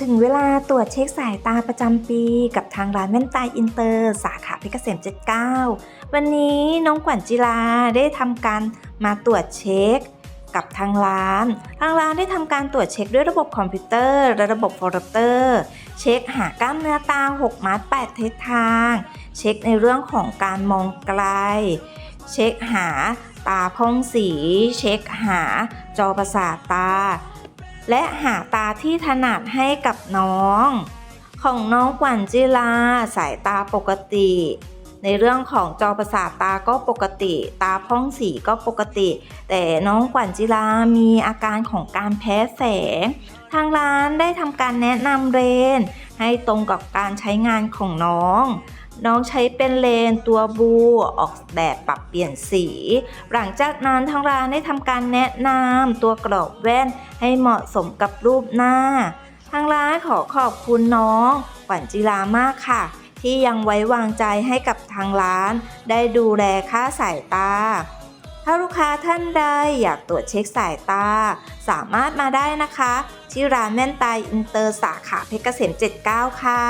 ถึงเวลาตรวจเช็คสายตาประจำปีกับทางร้านแว่นตาอินเตอร์ สาขาเพชรเกษม 79 วันนี้น้องขวัญจิลาได้ทำการมาตรวจเช็ค กับทางร้าน ทางร้านได้ทำการตรวจเช็คด้วยระบบคอมพิวเตอร์และระบบโฟลเตอร์ เช็คหากล้ามเนื้อตา 6 มัด 8 ทิศทาง เช็คในเรื่องของการมองไกล เช็คหาตาพองสี เช็คหาจอประสาทตา และหาตาที่ถนัดให้กับน้อง ของน้องขวัญจิลาสายตาปกติ ในเรื่องของจอประสาทตาก็ปกติ ตาพ่องสีก็ปกติ แต่น้องขวัญจิลามีอาการของการแพ้แสง ทางร้านได้ทำการแนะนำเลนให้ตรงกับการใช้งานของน้อง น้องใช้เป็นเลนตัวบูออกแบบปรับเปลี่ยนสี หลังจากนั้นทางร้านได้ทำการแนะนำตัวกรอบแว่นให้เหมาะสมกับรูปหน้า ทางร้านขอขอบคุณน้องขวัญจิลามากค่ะ ที่ยังไว้วางใจให้กับทางร้าน ได้ดูแลค่าสายตา ถ้าลูกค้าท่านใดอยากตรวจเช็คสายตา สามารถมาได้นะคะ ที่ร้านแว่นตาอินเตอร์สาขาเพชรเกษม 79 ค่ะ